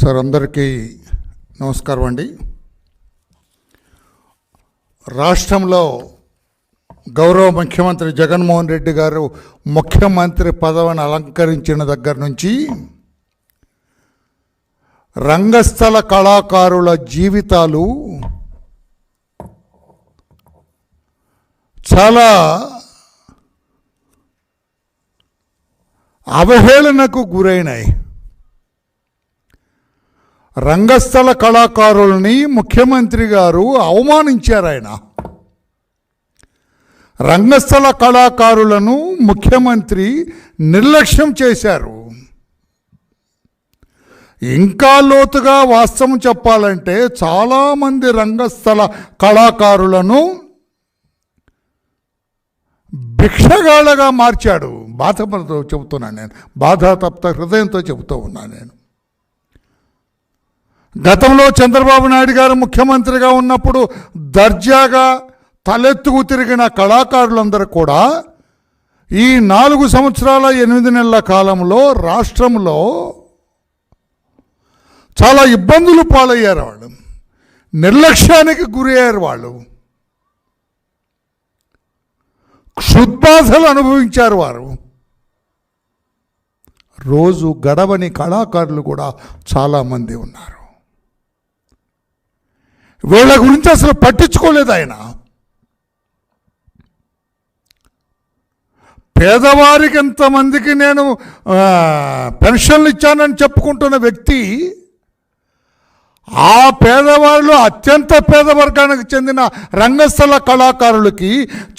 Sir అందరికీ నమస్కారం అండి. రాష్ట్రంలో గౌరవ ముఖ్యమంత్రి జగన్మోహన్ రెడ్డి గారు ముఖ్యమంత్రి పదవిని అలంకరించిన దగ్గర నుంచి రంగస్థల కళాకారుల జీవితాలు చాలా అవహేళనకు గురైనాయి. రంగస్థల కళాకారుల్ని ముఖ్యమంత్రి గారు అవమానించారు ఆయన. రంగస్థల కళాకారులను ముఖ్యమంత్రి నిర్లక్ష్యం చేశారు. ఇంకా లోతుగా వాస్తవం చెప్పాలంటే చాలామంది రంగస్థల కళాకారులను భిక్షగాళ్ళగా మార్చాడు. బాధపడుతూ చెబుతున్నాను నేను. బాధాతప్త హృదయంతో చెబుతూ ఉన్నాను నేను. గతంలో చంద్రబాబు నాయుడు గారు ముఖ్యమంత్రిగా ఉన్నప్పుడు దర్జాగా తలెత్తుకు తిరిగిన కళాకారులందరూ కూడా ఈ నాలుగు సంవత్సరాల ఎనిమిది నెలల కాలంలో రాష్ట్రంలో చాలా ఇబ్బందులు పాలయ్యారు వాళ్ళు. నిర్లక్ష్యానికి గురయ్యారు వాళ్ళు. క్షుద్బాధలు అనుభవించారు వారు. రోజు గడవని కళాకారులు కూడా చాలామంది ఉన్నారు. వీళ్ళ గురించి అసలు పట్టించుకోలేదు ఆయన. పేదవారికి ఎంతమందికి నేను పెన్షన్లు ఇచ్చానని చెప్పుకుంటున్న వ్యక్తి ఆ పేదవాళ్ళు అత్యంత పేద వర్గానికి చెందిన రంగస్థల కళాకారులకి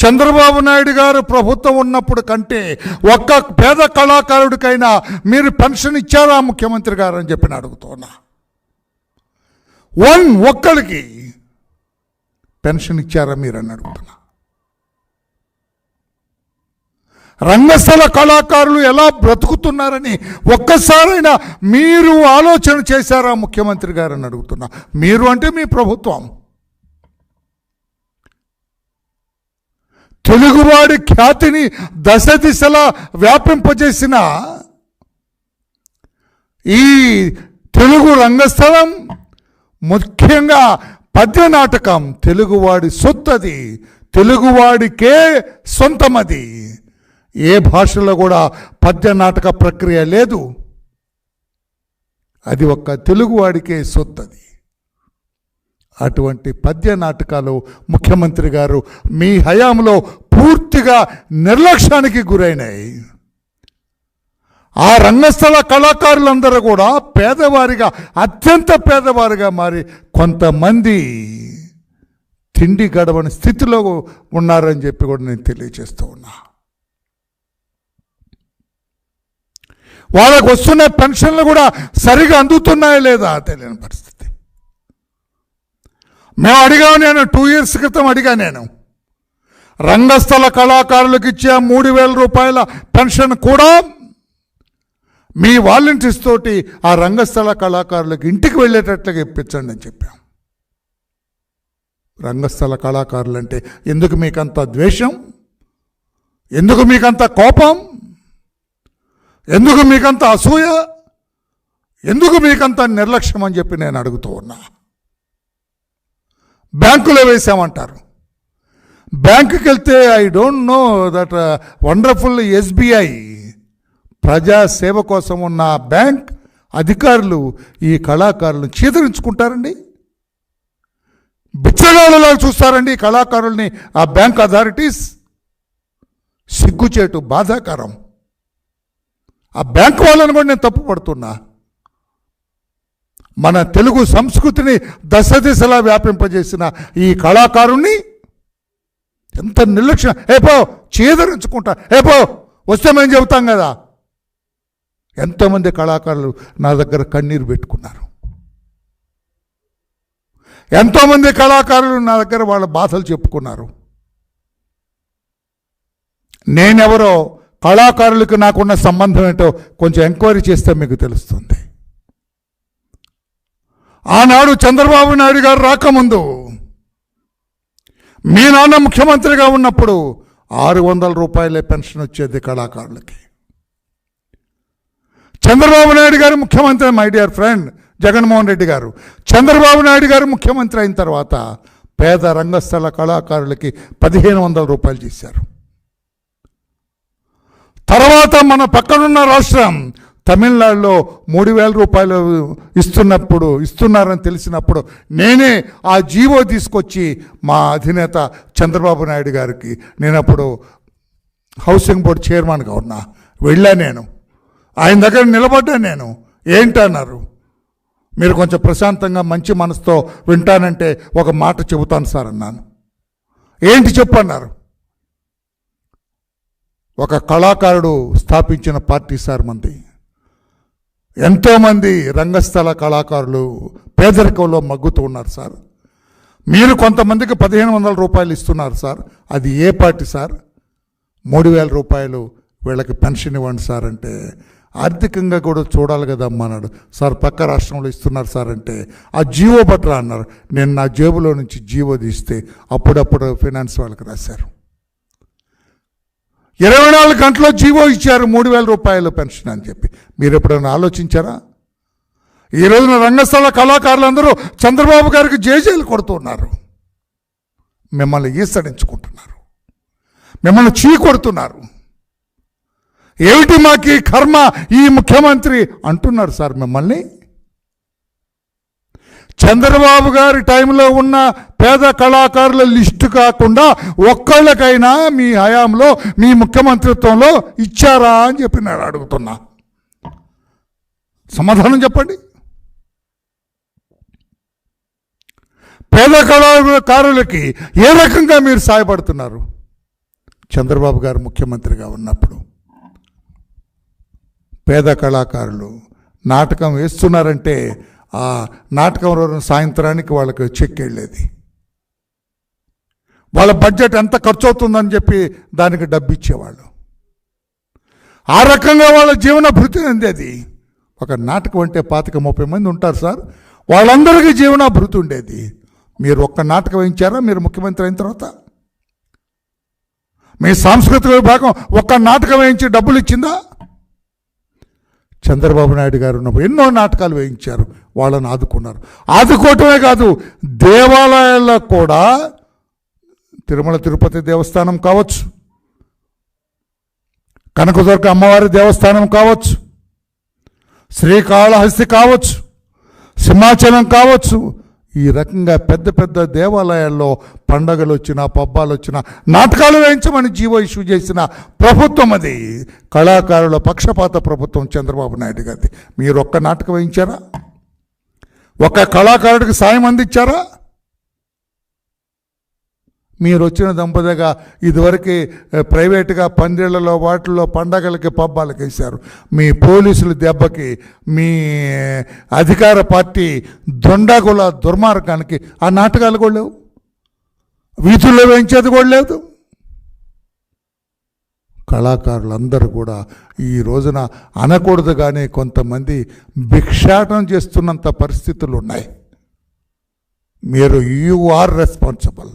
చంద్రబాబు నాయుడు గారు ప్రభుత్వం ఉన్నప్పుడు కంటే ఒక్క పేద కళాకారుడికైనా మీరు పెన్షన్ ఇచ్చారా ముఖ్యమంత్రి గారు అని చెప్పి అడుగుతున్నా. వన్ ఒక్కడికి పెన్షన్ ఇచ్చారా మీరు అని అడుగుతున్నా. రంగస్థల కళాకారులు ఎలా బ్రతుకుతున్నారని ఒక్కసారైనా మీరు ఆలోచన చేశారా ముఖ్యమంత్రి గారు అని అడుగుతున్నా. మీరు అంటే మీ ప్రభుత్వం. తెలుగువాడి ఖ్యాతిని దశ దిశలా వ్యాపింపజేసిన ఈ తెలుగు రంగస్థలం ముఖ్యంగా పద్య నాటకం తెలుగువాడి సొత్తది తెలుగువాడికే సొంతమది. ఏ భాషలో కూడా పద్య నాటక ప్రక్రియ లేదు. అది ఒక్క తెలుగువాడికే సొత్తది. అటువంటి పద్య నాటకాలు ముఖ్యమంత్రి గారు మీ హయాంలో పూర్తిగా నిర్లక్ష్యానికి గురైనాయి. ఆ రంగస్థల కళాకారులందరూ కూడా పేదవారిగా అత్యంత పేదవారిగా మారి కొంతమంది తిండి గడవని స్థితిలో ఉన్నారని చెప్పి కూడా నేను తెలియజేస్తూ ఉన్నా. వాళ్ళకు వస్తున్న పెన్షన్లు కూడా సరిగా అందుతున్నాయా లేదా తెలియని పరిస్థితి. మేము అడిగాము నేను టూ ఇయర్స్ క్రితం అడిగా నేను. రంగస్థల కళాకారులకు ఇచ్చే మూడు వేల రూపాయల పెన్షన్ కూడా మీ వాలంటీర్స్ తోటి ఆ రంగస్థల కళాకారులకు ఇంటికి వెళ్ళేటట్లుగా ఇప్పించండి అని చెప్పాం. రంగస్థల కళాకారులు అంటే ఎందుకు మీకంత ద్వేషం? ఎందుకు మీకంత కోపం? ఎందుకు మీకంత అసూయ? ఎందుకు మీకంత నిర్లక్ష్యం అని చెప్పి నేను అడుగుతూ ఉన్నా. బ్యాంకులో వేసామంటారు బ్యాంకుకి వెళ్తే I don't know that wonderful SBI ప్రజాసేవ కోసం ఉన్న బ్యాంక్ అధికారులు ఈ కళాకారులను చీదరించుకుంటారండి. బిచ్చగాళ్ళలా చూస్తారండి ఈ కళాకారుల్ని. ఆ బ్యాంక్ అథారిటీస్ సిగ్గుచేటు బాధాకరం. ఆ బ్యాంక్ వాళ్ళని కూడా నేను తప్పు పడుతున్నా. మన తెలుగు సంస్కృతిని దశ దిశలా వ్యాపింపజేసిన ఈ కళాకారుణ్ణి ఎంత నిర్లక్ష్యం. ఏపో పో చీదరించుకుంటా. ఏ వస్తే మేము చెబుతాం కదా. ఎంతోమంది కళాకారులు నా దగ్గర కన్నీరు పెట్టుకున్నారు. ఎంతోమంది కళాకారులు నా దగ్గర వాళ్ళ బాధలు చెప్పుకున్నారు. నేనెవరో కళాకారులకు నాకున్న సంబంధం ఏంటో కొంచెం ఎంక్వైరీ చేస్తే మీకు తెలుస్తుంది. ఆనాడు చంద్రబాబు నాయుడు గారు రాకముందు మీ నాన్న ముఖ్యమంత్రిగా ఉన్నప్పుడు ఆరు వందల రూపాయలే పెన్షన్ వచ్చేది కళాకారులకి. చంద్రబాబు నాయుడు గారు ముఖ్యమంత్రి my dear friend Jaganmohan Reddy గారు. చంద్రబాబు నాయుడు గారు ముఖ్యమంత్రి అయిన తర్వాత పేద రంగస్థల కళాకారులకి పదిహేను వందల రూపాయలు చేశారు. తర్వాత మన పక్కనున్న రాష్ట్రం తమిళనాడులో మూడు వేల రూపాయలు ఇస్తున్నప్పుడు ఇస్తున్నారని తెలిసినప్పుడు నేనే ఆ జీవో తీసుకొచ్చి మా అధినేత చంద్రబాబు నాయుడు గారికి నేను అప్పుడు హౌసింగ్ బోర్డు చైర్మన్గా ఉన్నా. వెళ్ళా నేను. ఆయన దగ్గర నిలబడ్డా నేను. ఏంటన్నారు? మీరు కొంచెం ప్రశాంతంగా మంచి మనసుతో వింటానంటే ఒక మాట చెబుతాను సార్ అన్నాను. ఏంటి చెప్పన్నారు? ఒక కళాకారుడు స్థాపించిన పార్టీ సార్ మంది. ఎంతోమంది రంగస్థల కళాకారులు పేదరికంలో మగ్గుతూ ఉన్నారు సార్. మీరు కొంతమందికి పదిహేను వందల రూపాయలు ఇస్తున్నారు సార్. అది ఏ పార్టీ సార్? మూడు వేల రూపాయలు వీళ్ళకి పెన్షన్ ఇవ్వండి సార్ అంటే ఆర్థికంగా కూడా చూడాలి కదా అన్నాడు. సార్ పక్క రాష్ట్రంలో ఇస్తున్నారు సార్ అంటే ఆ జీవో బట్రా అన్నారు. నేను నా జేబులో నుంచి జీవో తీస్తే అప్పుడప్పుడు ఫైనాన్స్ వాళ్ళకి రాశారు. ఇరవై నాలుగు గంటల్లో జీవో ఇచ్చారు మూడు వేల రూపాయలు పెన్షన్ అని చెప్పి. మీరు ఎప్పుడైనా ఆలోచించారా? ఈ రోజున రంగస్థల కళాకారులందరూ చంద్రబాబు గారికి జేజేలు కొడుతున్నారు. మిమ్మల్ని ఈసడించుకుంటున్నారు. మిమ్మల్ని చీ కొడుతున్నారు. ఏమిటి మాకి కర్మ ఈ ముఖ్యమంత్రి అంటున్నారు సార్ మిమ్మల్ని? చంద్రబాబు గారి టైంలో ఉన్న పేద కళాకారుల లిస్టు కాకుండా ఒక్కళ్ళకైనా మీ హయాంలో మీ ముఖ్యమంత్రిత్వంలో ఇచ్చారా అని చెప్పి నేను అడుగుతున్నా. సమాధానం చెప్పండి. పేద కళాకారులకి ఏ రకంగా మీరు సాయపడుతున్నారు? చంద్రబాబు గారు ముఖ్యమంత్రిగా ఉన్నప్పుడు. పేద కళాకారులు నాటకం వేస్తున్నారంటే ఆ నాటకం రోజు సాయంత్రానికి వాళ్ళకి చెక్ వెళ్ళేది వాళ్ళ బడ్జెట్ ఎంత ఖర్చు అవుతుందని చెప్పి దానికి డబ్బు ఇచ్చేవాళ్ళు ఆ రకంగా వాళ్ళ జీవన భృతి ఉండేది. ఒక నాటకం అంటే పాతిక ముప్పై మంది ఉంటారు సార్. వాళ్ళందరికీ జీవనాభృతి ఉండేది. మీరు ఒక్క నాటకం వేయించారా? మీరు ముఖ్యమంత్రి అయిన తర్వాత? మీ సాంస్కృతిక విభాగం ఒక్క నాటకం వేయించి డబ్బులు ఇచ్చిందా చంద్రబాబు నాయుడు గారు ఉన్నప్పుడు ఎన్నో నాటకాలు వేయించారు. వాళ్ళని ఆదుకున్నారు. ఆదుకోవటమే కాదు దేవాలయాల్లో కూడా తిరుమల తిరుపతి దేవస్థానం కావచ్చు. కనకదుర్గ అమ్మవారి దేవస్థానం కావచ్చు. శ్రీకాళహస్తి కావచ్చు. సింహాచలం కావచ్చు. ఈ రకంగా పెద్ద పెద్ద దేవాలయాల్లో పండగలు వచ్చినా పబ్బాలు వచ్చినా నాటకాలు వేయించమని జీవో ఇష్యూ చేసిన ప్రభుత్వం అది. కళాకారుల పక్షపాత ప్రభుత్వం చంద్రబాబు నాయుడు గారిది. మీరు ఒక్క నాటకం వేయించారా? ఒక కళాకారుడికి సాయం అందించారా? మీరు వచ్చిన దంపతిగా ఇదివరకే ప్రైవేట్గా ప్రైవేటుగా పందిళ్ళలో వాటిల్లో పండగలకి పబ్బాలకి వేశారు. మీ పోలీసుల దెబ్బకి మీ అధికార పార్టీ దొండగుల దుర్మార్గానికి ఆ నాటకాలు కూడా లేవు. వీధుల్లో వేయించేది కూడా లేదు. కళాకారులందరూ కూడా ఈ రోజున అనకూడదు కానీ కొంతమంది భిక్షాటం చేస్తున్నంత పరిస్థితులు ఉన్నాయి. మీరు యు ఆర్ రెస్పాన్సిబుల్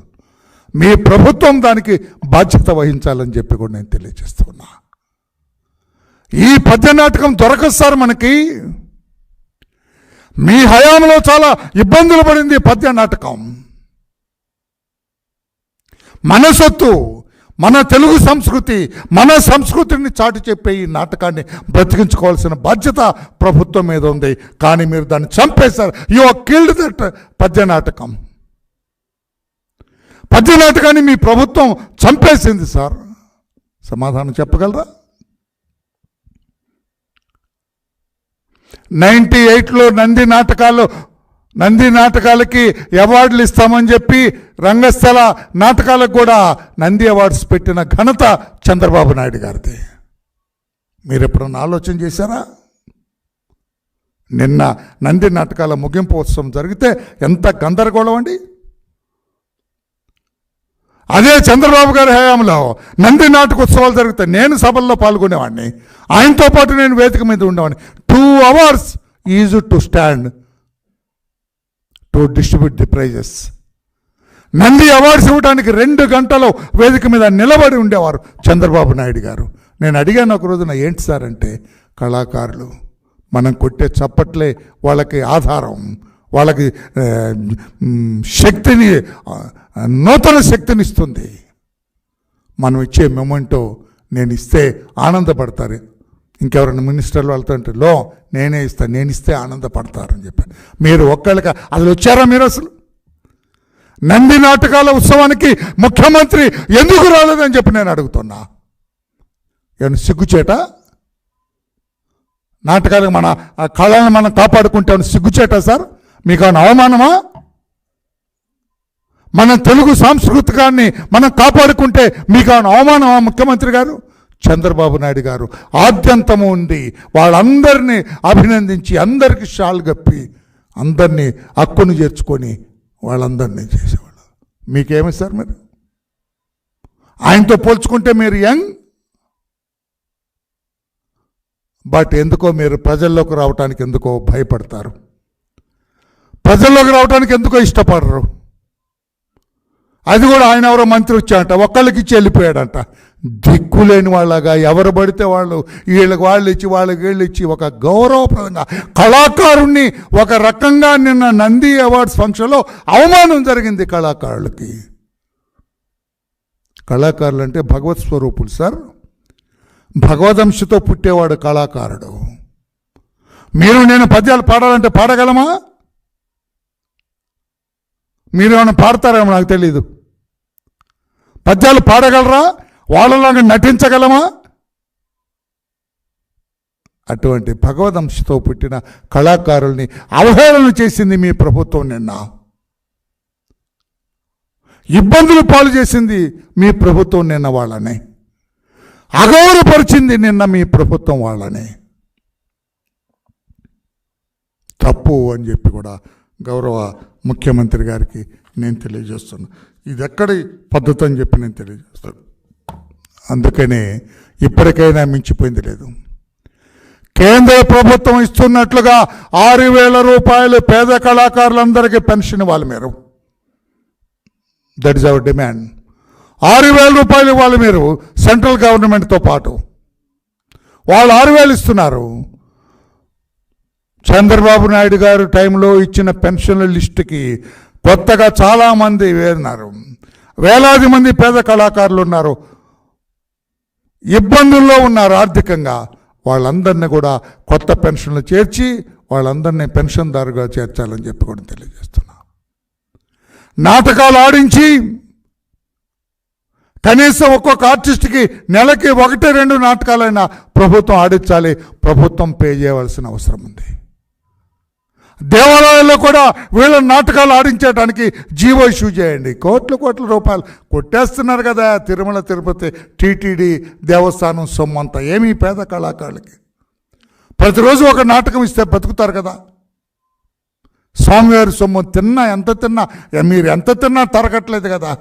మీ ప్రభుత్వం దానికి బాధ్యత వహించాలని చెప్పి కూడా నేను తెలియజేస్తున్నా. ఈ పద్య నాటకం దొరకదు సార్ మనకి. మీ హయాంలో చాలా ఇబ్బందులు పడింది ఈ పద్య నాటకం. మన సొత్తు మన తెలుగు సంస్కృతి మన సంస్కృతిని చాటు చెప్పే ఈ నాటకాన్ని బ్రతికించుకోవాల్సిన బాధ్యత ప్రభుత్వం మీద ఉంది. కానీ మీరు దాన్ని చంపేశారు. యు కిల్డ్ దట్ పద్య నాటకం. పద్య నాటకాన్ని మీ ప్రభుత్వం చంపేసింది సార్. సమాధానం చెప్పగలరా? నైంటీ ఎయిట్లో నంది నాటకాలు నంది నాటకాలకి అవార్డులు ఇస్తామని చెప్పి రంగస్థల నాటకాలకు కూడా నంది అవార్డ్స్ పెట్టిన ఘనత చంద్రబాబు నాయుడు గారిది. మీరు ఎప్పుడన్నా ఆలోచన చేశారా? నిన్న నంది నాటకాల ముగింపు ఉత్సవం జరిగితే ఎంత గందరగోళం అండి? అదే చంద్రబాబు గారి హయాంలో నంది నాటకోత్సవాలు జరుగుతాయి. నేను సభల్లో పాల్గొనేవాడిని. ఆయనతో పాటు నేను వేదిక మీద ఉండేవాడిని. Two hours is to stand to distribute the prizes Nandi awards ఇవ్వడానికి రెండు గంటలు వేదిక మీద నిలబడి ఉండేవారు చంద్రబాబు నాయుడు గారు. నేను అడిగాను ఒక రోజున ఏంటి సార్ అంటే కళాకారులు మనం కొట్టే చప్పట్లే వాళ్ళకి ఆధారం వాళ్ళకి శక్తిని నూతన శక్తినిస్తుంది. మనం ఇచ్చే మెమెంటో నేను ఇస్తే ఆనందపడతారు. ఇంకెవరైనా మినిస్టర్లు వెళ్తుంటే లో నేనే ఇస్తాను నేను ఇస్తే ఆనందపడతారని చెప్పాను మీరు ఒక్కళ్ళకి అసలు వచ్చారా మీరు అసలు? నంది నాటకాల ఉత్సవానికి ముఖ్యమంత్రి ఎందుకు రాలేదని చెప్పి నేను అడుగుతున్నా. ఏమన్నా సిగ్గుచేట? నాటకాలకు మన కళలను మనం కాపాడుకుంటే ఏమన్నా సిగ్గుచేట సార్? మీకు ఏమైనా అవమానమా? మన తెలుగు సాంస్కృతికాన్ని మనం కాపాడుకుంటే మీకు అవమానం ఆ ముఖ్యమంత్రి గారు? చంద్రబాబు నాయుడు గారు ఆద్యంతము ఉండి వాళ్ళందరినీ అభినందించి అందరికి షాల్ గప్పి అందరినీ హక్కును చేర్చుకొని వాళ్ళందరినీ చేసేవాళ్ళు. మీకేమి సార్ మీరు? ఆయనతో పోల్చుకుంటే మీరు యంగ్. బట్ ఎందుకో మీరు ప్రజల్లోకి రావటానికి ఎందుకో భయపడతారు. ప్రజల్లోకి రావడానికి ఎందుకో ఇష్టపడరు. అది కూడా ఆయన ఎవరో మంత్రి వచ్చాడంట ఒక్కళ్ళకి ఇచ్చి వెళ్ళిపోయాడంట. దిక్కులేని వాళ్ళగా ఎవరు పడితే వాళ్ళు వీళ్ళకి వాళ్ళు ఇచ్చి వాళ్ళకి వీళ్ళు ఇచ్చి ఒక గౌరవప్రదంగా కళాకారుణ్ణి ఒక రకంగా నిన్న నంది అవార్డ్స్ ఫంక్షన్లో అవమానం జరిగింది కళాకారులకి. కళాకారులు అంటే భగవత్ స్వరూపులు సార్. భగవదంశతో పుట్టేవాడు కళాకారుడు. మీరు నేను పద్యాలు పాడాలంటే పాడగలమా? మీరు ఏమైనా పాడతారేమో నాకు తెలీదు. పద్యాలు పాడగలరా? వాళ్ళలాగా నటించగలమా? అటువంటి భగవదంశతో పుట్టిన కళాకారుల్ని అవహేళన చేసింది మీ ప్రభుత్వం నిన్న. ఇబ్బందులు పాలు చేసింది మీ ప్రభుత్వం నిన్న వాళ్ళని. అగౌరవపరిచింది నిన్న మీ ప్రభుత్వం వాళ్ళని. తప్పు అని చెప్పి కూడా గౌరవ ముఖ్యమంత్రి గారికి నేను తెలియజేస్తున్నా. ఇది ఎక్కడి పద్ధతి అని చెప్పి నేను తెలియజేస్తాను. అందుకనే ఇప్పటికైనా మించిపోయింది లేదు. కేంద్ర ప్రభుత్వం ఇస్తున్నట్లుగా ఆరు వేల రూపాయలు పేద కళాకారులందరికీ పెన్షన్ ఇవ్వాలి మీరు. దట్ ఇస్ అవర్ డిమాండ్ ఆరు వేల రూపాయలు ఇవ్వాలి మీరు సెంట్రల్ గవర్నమెంట్తో పాటు. వాళ్ళు ఆరు వేలు ఇస్తున్నారు. చంద్రబాబు నాయుడు గారు టైంలో ఇచ్చిన పెన్షన్ల లిస్టుకి కొత్తగా చాలామంది వేరున్నారు వేలాది మంది పేద కళాకారులు ఉన్నారు. ఇబ్బందుల్లో ఉన్నారు ఆర్థికంగా. వాళ్ళందరినీ కూడా కొత్త పెన్షన్లు చేర్చి వాళ్ళందరినీ పెన్షన్దారుగా చేర్చాలని చెప్పి కూడా తెలియజేస్తున్నా. నాటకాలు ఆడించి కనీసం ఒక్కొక్క ఆర్టిస్ట్కి నెలకి ఒకటి రెండు నాటకాలైనా ప్రభుత్వం ఆడించాలి. ప్రభుత్వం పే చేయవలసిన అవసరం ఉంది. దేవాలయాల్లో కూడా వీళ్ళ నాటకాలు ఆడించడానికి జీవో ఇష్యూ చేయండి. కోట్ల కోట్ల రూపాయలు కొట్టేస్తున్నారు కదా తిరుమల తిరుపతి టీటీడీ దేవస్థానం సొమ్ము అంతా ఏమీ పేద కళాకారులకి. ప్రతిరోజు ఒక నాటకం ఇస్తే బతుకుతారు కదా. స్వామివారి సొమ్ము తిన్నా ఎంత తిన్నా మీరు ఎంత తిన్నా తరగట్లేదు కదా.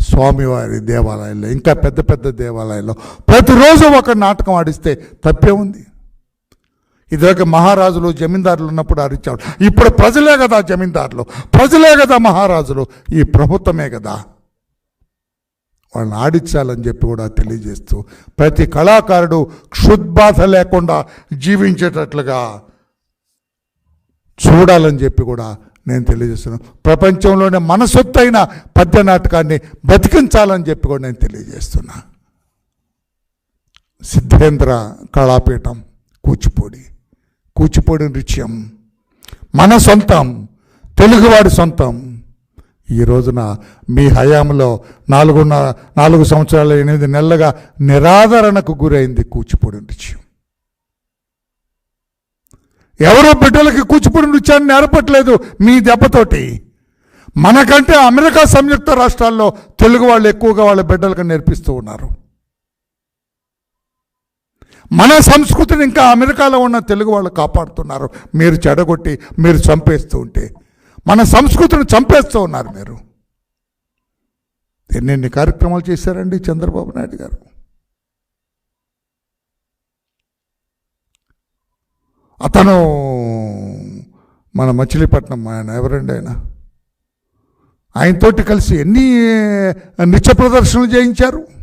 స్వామివారి దేవాలయాల్లో ఇంకా పెద్ద పెద్ద దేవాలయాల్లో ప్రతిరోజు ఒక నాటకం ఆడిస్తే తప్పే ఉంది. ఇదివరకు మహారాజులు జమీందారులు ఉన్నప్పుడు అరిచాడు. ఇప్పుడు ప్రజలే కదా జమీందారులు. ప్రజలే కదా మహారాజులు. ఈ ప్రభుత్వమే కదా. వాళ్ళని ఆడించాలని చెప్పి కూడా తెలియజేస్తూ ప్రతి కళాకారుడు క్షుద్బాధ లేకుండా జీవించేటట్లుగా చూడాలని చెప్పి కూడా నేను తెలియజేస్తున్నాను. ప్రపంచంలోనే మన సొత్తైన పద్య నాటకాన్ని బతికించాలని చెప్పి కూడా నేను తెలియజేస్తున్నా. సిద్ధేంద్ర కళాపీఠం కూచిపూడి. కూచిపూడి నృత్యం మన సొంతం తెలుగువాడి సొంతం. ఈ రోజున మీ హయాంలో నాలుగున్నర నాలుగు సంవత్సరాల ఎనిమిది నెలలుగా నిరాదరణకు గురైంది కూచిపూడి నృత్యం ఎవరో బిడ్డలకి కూచిపూడి నృత్యాన్ని నేర్పట్లేదు మీ దెబ్బతోటి. మనకంటే అమెరికా సంయుక్త రాష్ట్రాల్లో తెలుగు వాళ్ళు ఎక్కువగా వాళ్ళ బిడ్డలకు నేర్పిస్తూ ఉన్నారు. మన సంస్కృతిని ఇంకా అమెరికాలో ఉన్న తెలుగు వాళ్ళు కాపాడుతున్నారు. మీరు చెడగొట్టి మీరు చంపేస్తూ ఉంటే. మన సంస్కృతిని చంపేస్తూ ఉన్నారు మీరు. ఎన్నెన్ని కార్యక్రమాలు చేశారండి చంద్రబాబు నాయుడు గారు? అతను మన మచిలీపట్నం ఆయన ఎవరండి ఆయన? ఆయనతోటి కలిసి ఎన్ని నృత్య ప్రదర్శనలు చేయించారు?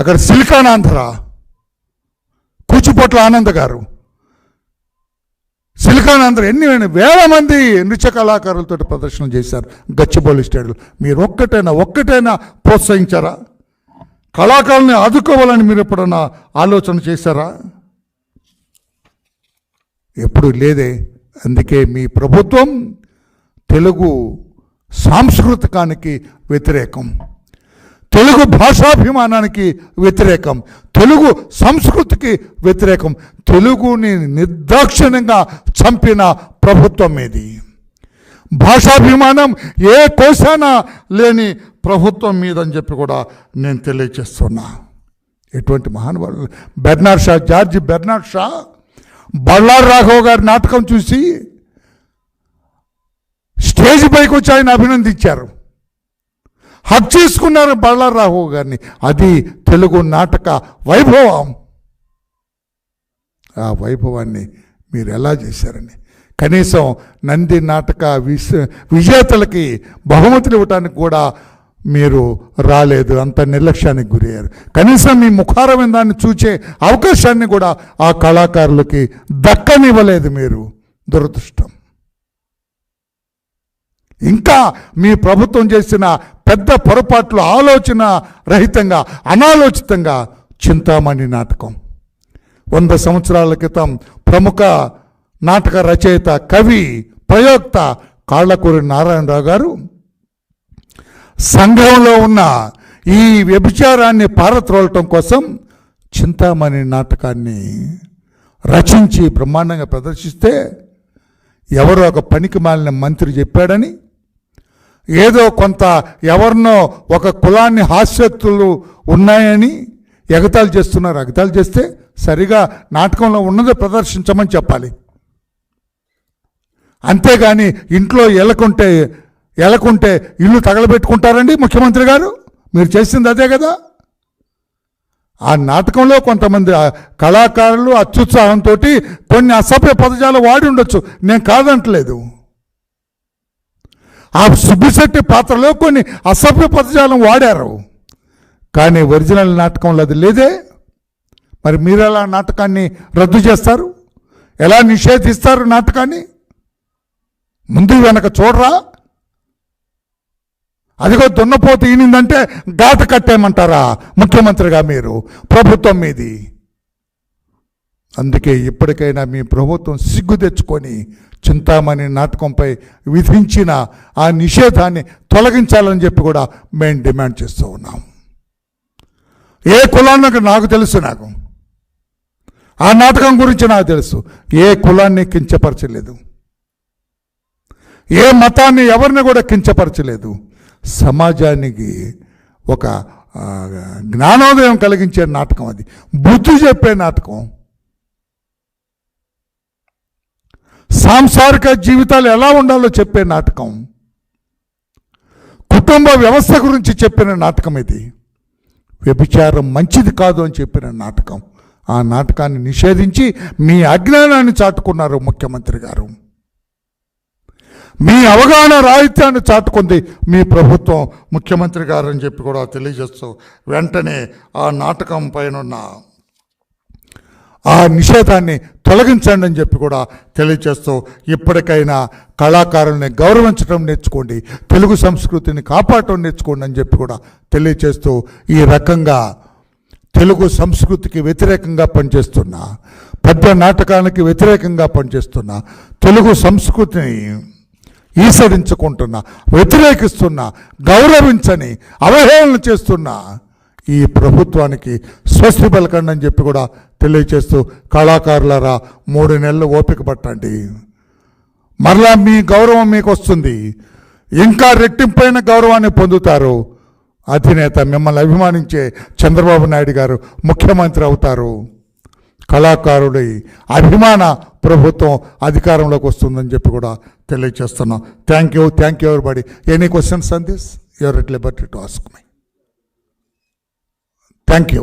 అక్కడ సిలికాన్ కూచిపోట్ల ఆనంద్ గారు. సిలికానాంధ్ర ఎన్ని వేల మంది నృత్య కళాకారులతో ప్రదర్శన చేశారు గచ్చిబౌలి స్టేడియం మీరు ఒక్కటైనా ఒక్కటైనా ప్రోత్సహించారా? కళాకారుల్ని ఆదుకోవాలని మీరు ఎప్పుడన్నా ఆలోచన చేశారా? ఎప్పుడు లేదే. అందుకే మీ ప్రభుత్వం తెలుగు సాంస్కృతికానికి వ్యతిరేకం. తెలుగు భాషాభిమానానికి వ్యతిరేకం తెలుగు సంస్కృతికి వ్యతిరేకం తెలుగుని నిర్దాక్షిణ్యంగా చంపిన ప్రభుత్వం ఇది భాషాభిమానం ఏ కోశాన లేని ప్రభుత్వం మీద అని చెప్పి కూడా నేను తెలియచేస్తున్నా ఎటువంటి మహానుభావులు Bernard Shaw George Bernard Shaw Bellary Raghav గారి నాటకం చూసి స్టేజ్ పైకి వచ్చి ఆయన అభినందించారు. హక్ చేసుకున్నారు బళ్ళార్ గారిని. అది తెలుగు నాటక వైభవం. ఆ వైభవాన్ని మీరు ఎలా చేశారండి? కనీసం నంది నాటక విష విజేతలకి బహుమతులు ఇవ్వటానికి కూడా మీరు రాలేదు. అంత నిర్లక్ష్యానికి గురయ్యారు. కనీసం మీ ముఖారమైన దాన్ని చూచే అవకాశాన్ని కూడా ఆ కళాకారులకి దక్కనివ్వలేదు మీరు. దురదృష్టం. ఇంకా మీ ప్రభుత్వం చేసిన పెద్ద పొరపాట్లు ఆలోచన రహితంగా అనాలోచితంగా చింతామణి నాటకం. వంద సంవత్సరాల క్రితం ప్రముఖ నాటక రచయిత కవి ప్రయోక్త కాళ్ళకూరి నారాయణరావు గారు సంఘంలో ఉన్న ఈ వ్యభిచారాన్ని పారత్రోలటం కోసం చింతామణి నాటకాన్ని రచించి బ్రహ్మాండంగా ప్రదర్శిస్తే ఎవరో ఒక పనికి మాలిన మంత్రి చెప్పాడని ఏదో కొంత ఎవరినో ఒక కులాన్ని హాస్యత్తులు ఉన్నాయని ఎగతాళి చేస్తున్నారు. ఎగతాలు చేస్తే సరిగా నాటకంలో ఉన్నదే ప్రదర్శించమని చెప్పాలి. అంతేగాని ఇంట్లో ఎలకుంటే ఎలకుంటే ఇల్లు తగలబెట్టుకుంటారండి ముఖ్యమంత్రి గారు? మీరు చేసింది అదే కదా? ఆ నాటకంలో కొంతమంది కళాకారులు అత్యుత్సాహంతో కొన్ని అసభ్య పదజాలు వాడి ఉండొచ్చు. నేను కాదంటలేదు. ఆ సుబ్బిశెట్టి పాత్రలో కొన్ని అసభ్య పదజాలం వాడారు. కానీ ఒరిజినల్ నాటకంలో అది లేదే. మరి మీరు ఎలా నాటకాన్ని రద్దు చేస్తారు? ఎలా నిషేధిస్తారు నాటకాన్ని? ముందు వెనక చూడరా. అదిగో దున్నపోతు ఈనిందంటే ఘాట కట్టేయమంటారా ముఖ్యమంత్రిగా మీరు? ప్రభుత్వం మీది. అందుకే ఇప్పటికైనా మీ ప్రభుత్వం సిగ్గు తెచ్చుకొని చింతామణి నాటకంపై విధించిన ఆ నిషేధాన్ని తొలగించాలని చెప్పి కూడా మేము డిమాండ్ చేస్తూ ఉన్నాం. ఏ కులాన్ని నాకు తెలుసు నాకు. ఆ నాటకం గురించి నాకు తెలుసు. ఏ కులాన్ని కించపరచలేదు. ఏ మతాన్ని ఎవరిని కూడా కించపరచలేదు. సమాజానికి ఒక జ్ఞానోదయం కలిగించే నాటకం అది. బుద్ధి చెప్పే నాటకం. సాంసారిక జీవితాలు ఎలా ఉండాలో చెప్పే నాటకం. కుటుంబ వ్యవస్థ గురించి చెప్పిన నాటకం ఇది. వ్యభిచారం మంచిది కాదు అని చెప్పిన నాటకం. ఆ నాటకాన్ని నిషేధించి మీ అజ్ఞానాన్ని చాటుకున్నారు ముఖ్యమంత్రి గారు. మీ అవగాహన రాహిత్యాన్ని చాటుకుంది మీ ప్రభుత్వం ముఖ్యమంత్రి గారు అని చెప్పి కూడా తెలియజేస్తూ వెంటనే ఆ నాటకం పైన ఆ నిషేధాన్ని తొలగించండి అని చెప్పి కూడా తెలియచేస్తూ ఇప్పటికైనా కళాకారుల్ని గౌరవించడం నేర్చుకోండి తెలుగు సంస్కృతిని కాపాడటం నేర్చుకోండి అని చెప్పి కూడా తెలియజేస్తూ ఈ రకంగా తెలుగు సంస్కృతికి వ్యతిరేకంగా పనిచేస్తున్న పద్య నాటకానికి వ్యతిరేకంగా పనిచేస్తున్న తెలుగు సంస్కృతిని ఈసడించుకుంటున్న వ్యతిరేకిస్తున్న గౌరవించని అవహేళన చేస్తున్న ఈ ప్రభుత్వానికి స్వస్తి పలకండి అని చెప్పి కూడా తెలియచేస్తూ కళాకారులారా మూడు నెలలు ఓపిక పట్టండి. మరలా మీ గౌరవం మీకు వస్తుంది. ఇంకా రెట్టింపైన గౌరవాన్ని పొందుతారు. అధినేత మిమ్మల్ని అభిమానించే చంద్రబాబు నాయుడు గారు ముఖ్యమంత్రి అవుతారు. కళాకారుడి అభిమాన ప్రభుత్వం అధికారంలోకి వస్తుందని చెప్పి కూడా తెలియజేస్తున్నాం thank you thank you everybody any questions on this you're at liberty to ask my thank you